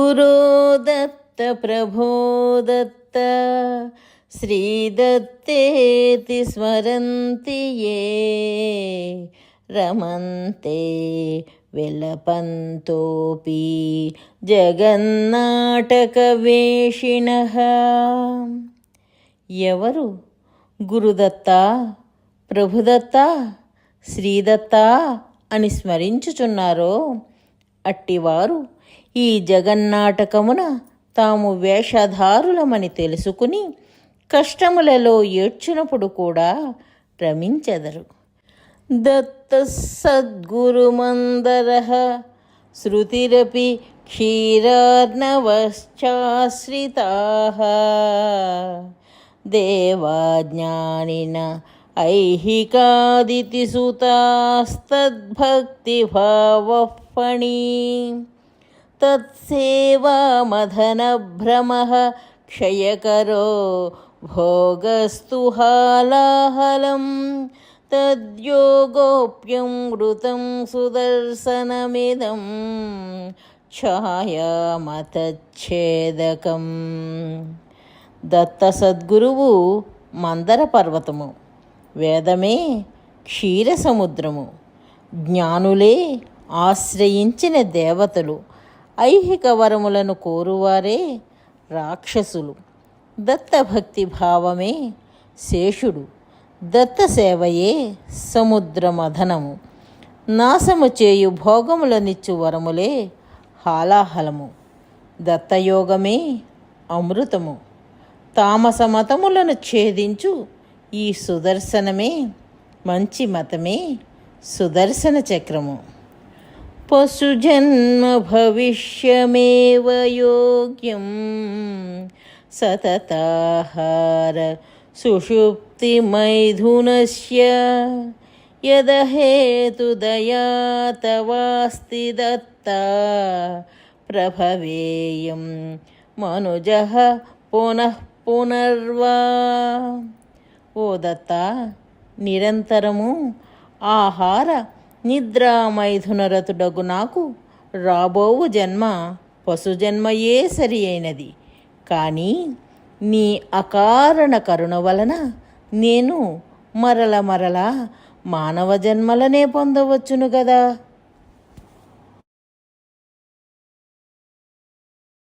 गुरो दत्त प्रभो दत्त श्रीदत्तेति स्मरन्ति ये रमन्ते विलपन्तोऽपि జగన్నాటకవేషిణః ఎవరు గురుదత్త ప్రభుదత్త శ్రీదత్త అని స్మరించుచున్నారో అట్టివారు ఈ జగన్నాటకమున తాము వేషధారులమని తెలుసుకుని కష్టములలో ఏడ్చినప్పుడు కూడా రమించెదరు దత్త సద్గురుమందర శృతిరపి క్షీరార్ణవశ్చాశ్రితా. దేవాజ్ఞానిన ఐహికాదితిసుతాస్తద్భక్తిభావः ఫణీ तत्सेवामधनभ्रमः क्षयकरो भोगस्तु हालाहलं तद्योगोऽप्यं मृतं सुदर्शनमिदं ఛాయామతచ్ఛేదకం దత్త సద్గురువు మందర పర్వతము వేదమే క్షీర సముద్రము జ్ఞానులే ఆశ్రయించిన దేవతలు ఐహిక వరములను కోరువారే రాక్షసులు. దత్తభక్తి భావమే శేషుడు దత్త సేవయే సముద్రమధనము నాశము చేయు భోగములనిచ్చు వరములే హాలాహలము. దత్తయోగమే అమృతము. తామస మతములను ఛేదించు ఈ సుదర్శనమే మంచి మతమే సుదర్శన చక్రము పశుజన్మ భవిష్యమేవ యోగ్యం సతతాహార సుషుప్తిమైథునస్య యదహేతుదయా తవాస్తి దత్త ప్రభవేయం మనుజ పునః పునర్వా ఓ దత్త నిరంతరము ఆహార నిద్రామైథునరతుడగు నాకు రాబోవు జన్మ పశుజన్మయే సరి అయినది కానీ నీ అకారణ కరుణ వలన నేను మరల మరల మానవ జన్మలనే పొందవచ్చును కదా